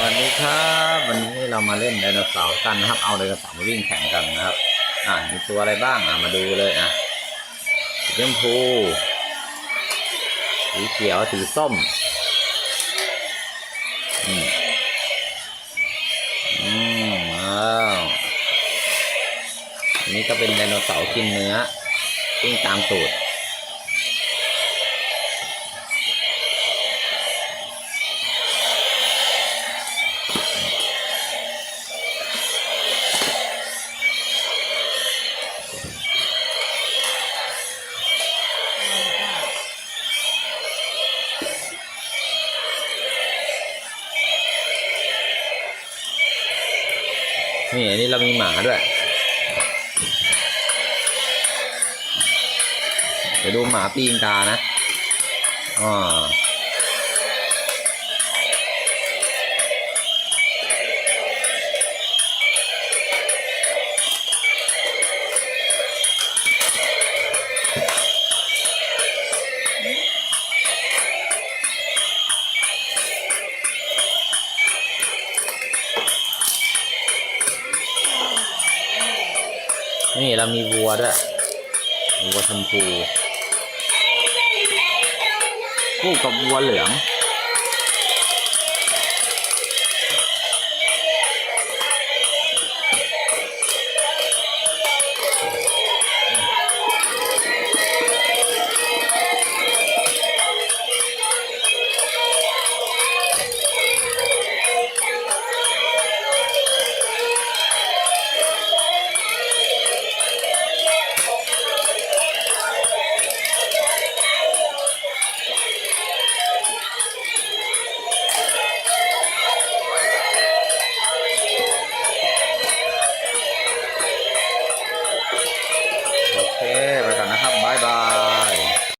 วันนี้ครับวันนี้เรามาเล่นไดโนเสาร์กันนะครับ เอาไดโนเสาร์มาวิ่งแข่งกันนะครับ อ่ามีตัวอะไรบ้างอะมาดูเลยอะสีชมพูสีเขียวสีส้มอืมอืมว้าวนี้ก็เป็นไดโนเสาร์กินเนื้อวิ่งตามตูด นี่อันนี้เรามีหมาด้วย เดี๋ยวดูหมาปีนกานะ อ่า นี่เรามีวัวด้วยวัวชมพูคู่กับวัวเหลือง